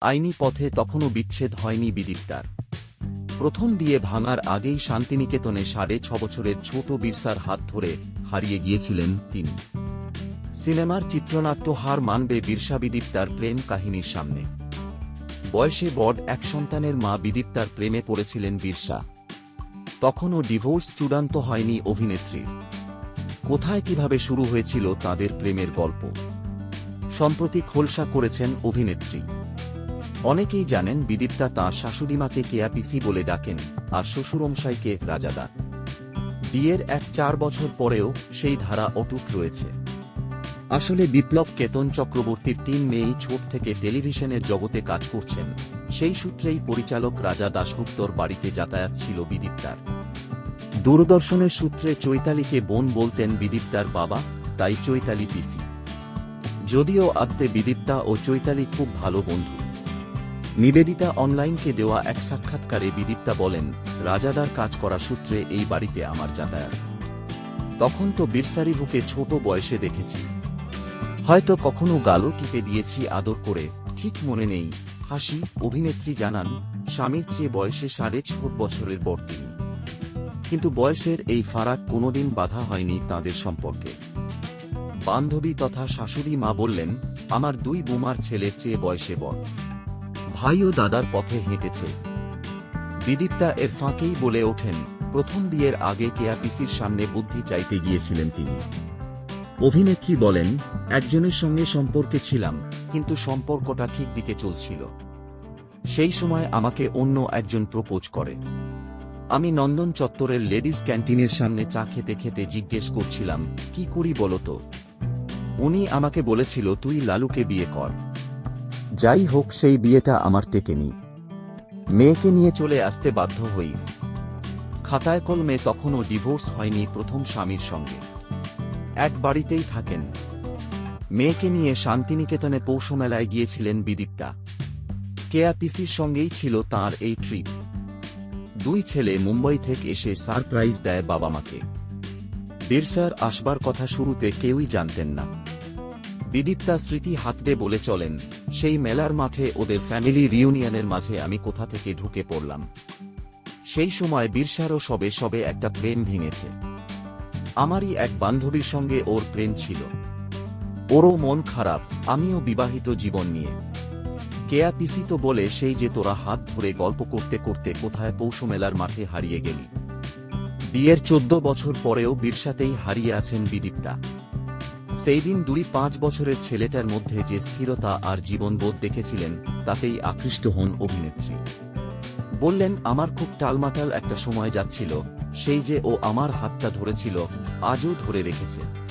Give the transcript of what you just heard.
আইনি পথে তখনও বিচ্ছেদ হয়নি বিদিত্তার প্রথম দিয়ে ভাঙার আগেই শান্তিনিকেতনে সাড়ে ছ বছরের ছোট বিরসার হাত ধরে হারিয়ে গিয়েছিলেন তিনি। সিনেমার চিত্রনাট্য হার মানবে বিরসা বিদিত্তার প্রেম কাহিনীর সামনে। বয়সে বড এক সন্তানের মা বিদিত্তার প্রেমে পড়েছিলেন বিরসা। তখনও ডিভোর্স চূড়ান্ত হয়নি অভিনেত্রীর। কোথায় কীভাবে শুরু হয়েছিল তাদের প্রেমের গল্প। সম্প্রতি খোলসা করেছেন অভিনেত্রী। অনেকেই জানেন বিদিত্তা তাঁর শাশুড়িমাকে কেয়াপিসি বলে ডাকেন আর শ্বশুরমশাইকে রাজাদা। বিয়ের এক চার বছর পরেও সেই ধারা অটুট রয়েছে। আসলে বিপ্লব কেতন চক্রবর্তীর তিন মেয়েই ছোট থেকে টেলিভিশনের জগতে কাজ করছেন। সেই সূত্রেই পরিচালক রাজা দাশগুপ্তর বাড়িতে যাতায়াত ছিল বিদিত্তার দূরদর্শনের সূত্রে চৈতালিকে বোন বলতেন বিদিত্তার বাবা, তাই চৈতালি পিসি। যদিও আত্মে বিদিত্তা ও চৈতালি খুব ভালো বন্ধু। নিবেদিতা অনলাইনকে দেওয়া এক সাক্ষাৎকারে বিদিত্তা বলেন, রাজাদার কাজ করা সূত্রে এই বাড়িতে আমার যাতায়াত। তখন তো বীরসারি বুকে ছোট বয়সে দেখেছি। হয়তো কখনো গালও টিপে দিয়েছি আদর করে, ঠিক মনে নেই। হাসি, অভিনেত্রী জানান, স্বামীর চেয়ে বয়সে সাড়ে ছ বছরের বর তিনি। কিন্তু বয়সের এই ফারাক কোনোদিন বাধা হয়নি তাদের সম্পর্কে। বান্ধবী তথা শাশুড়ি মা বললেন, আমার দুই বুমার ছেলের চেয়ে বয়সে বড়। ভাই ও দাদার পথে হেঁটেছে। বিদিত্তা এর ফাঁকেই বলে ওঠেন, প্রথম বিয়ের আগে কেয়াপিসির সামনে বুদ্ধি চাইতে গিয়েছিলেন তিনি। অভিনেত্রী বলেন, একজনের সঙ্গে সম্পর্কে ছিলাম, কিন্তু সম্পর্কটা ঠিক দিকে চলছিল। সেই সময় আমাকে অন্য একজন প্রপোজ করে। আমি নন্দন চত্বরের লেডিস ক্যান্টিনের সামনে চা খেতে খেতে জিজ্ঞেস করছিলাম, কি করি বলতো উনি আমাকে বলেছিল, তুই লালুকে বিয়ে কর। যাই হোক সেই বিয়েটা আমার টেকেনি মেয়েকে নিয়ে চলে আসতে বাধ্য হই। খাতায় কলমে তখনও ডিভোর্স হয়নি প্রথম স্বামীর সঙ্গে। এক বাড়িতেই থাকেন। মেয়েকে নিয়ে শান্তিনিকেতনে পৌষমেলায় গিয়েছিলেন বিদিত্তা কেয়াপিসির সঙ্গেই ছিল তার এই ট্রিপ দুই ছেলে মুম্বাই থেকে এসে সারপ্রাইজ দেয় বাবা মাকে। বিরসার আসবার কথা শুরুতে কেউই জানতেন না। বিদিত্তা স্মৃতি হাতড়ে বলে চলেন, সেই মেলার মাঠে ওদের ফ্যামিলি রিউনিয়নের মাঝে আমি কোথা থেকে ঢুকে পড়লাম। সেই সময় বিরসারও সবে সবে একটা প্রেম ভেঙেছে। আমারই এক বান্ধবীর সঙ্গে ওর প্রেম ছিল। ওরও মন খারাপ, আমিও বিবাহিত জীবন নিয়ে। কেয়া পিসি তো বলে সেই যে তোরা হাত ধরে গল্প করতে করতে কোথায় পৌষ মেলার মাঠে হারিয়ে গেলি। বিয়ের চোদ্দ বছর পরেও বিরসাতেই হারিয়ে আছেন বিদিপ্তা। সেই দিন দুই পাঁচ বছরের ছেলেটার মধ্যে যে স্থিরতা আর জীবনবোধ দেখেছিলেন, তাতেই আকৃষ্ট হন অভিনেত্রী। বললেন, আমার খুব টালমাটাল একটা সময় যাচ্ছিল, সেই যে ও আমার হাতটা ধরেছিল, আজও ধরে রেখেছে।